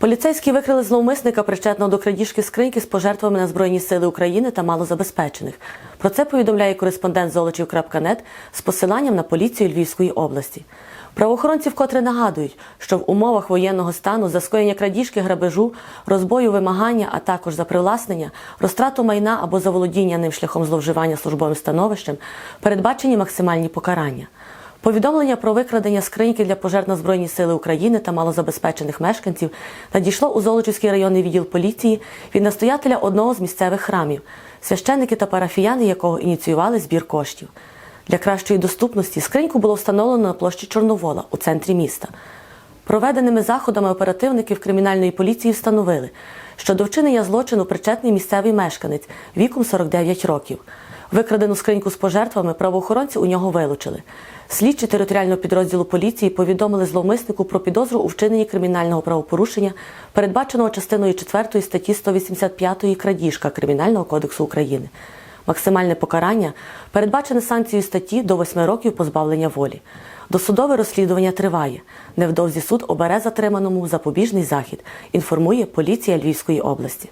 Поліцейські викрили зловмисника, причетного до крадіжки скриньки з пожертвами на Збройні Сили України та малозабезпечених. Про це повідомляє кореспондент Золочів.нет з посиланням на поліцію Львівської області. Правоохоронці вкотре нагадують, що в умовах воєнного стану за скоєння крадіжки, грабежу, розбою, вимагання, а також за привласнення, розтрату майна або заволодіння ним шляхом зловживання службовим становищем передбачені максимальні покарання. Повідомлення про викрадення скриньки для пожертв на Збройні Сили України та малозабезпечених мешканців надійшло у Золочівський районний відділ поліції від настоятеля одного з місцевих храмів, священники та парафіяни якого ініціювали збір коштів. Для кращої доступності скриньку було встановлено на площі Чорновола у центрі міста. Проведеними заходами оперативників кримінальної поліції встановили, що до вчинення злочину причетний місцевий мешканець віком 49 років. Викрадену скриньку з пожертвами правоохоронці у нього вилучили. Слідчі територіального підрозділу поліції повідомили зловмиснику про підозру у вчиненні кримінального правопорушення, передбаченого частиною 4 статті 185 крадіжка Кримінального кодексу України. Максимальне покарання передбачене санкцією статті до 8 років позбавлення волі. Досудове розслідування триває. Невдовзі суд обере затриманому запобіжний захід, інформує поліція Львівської області.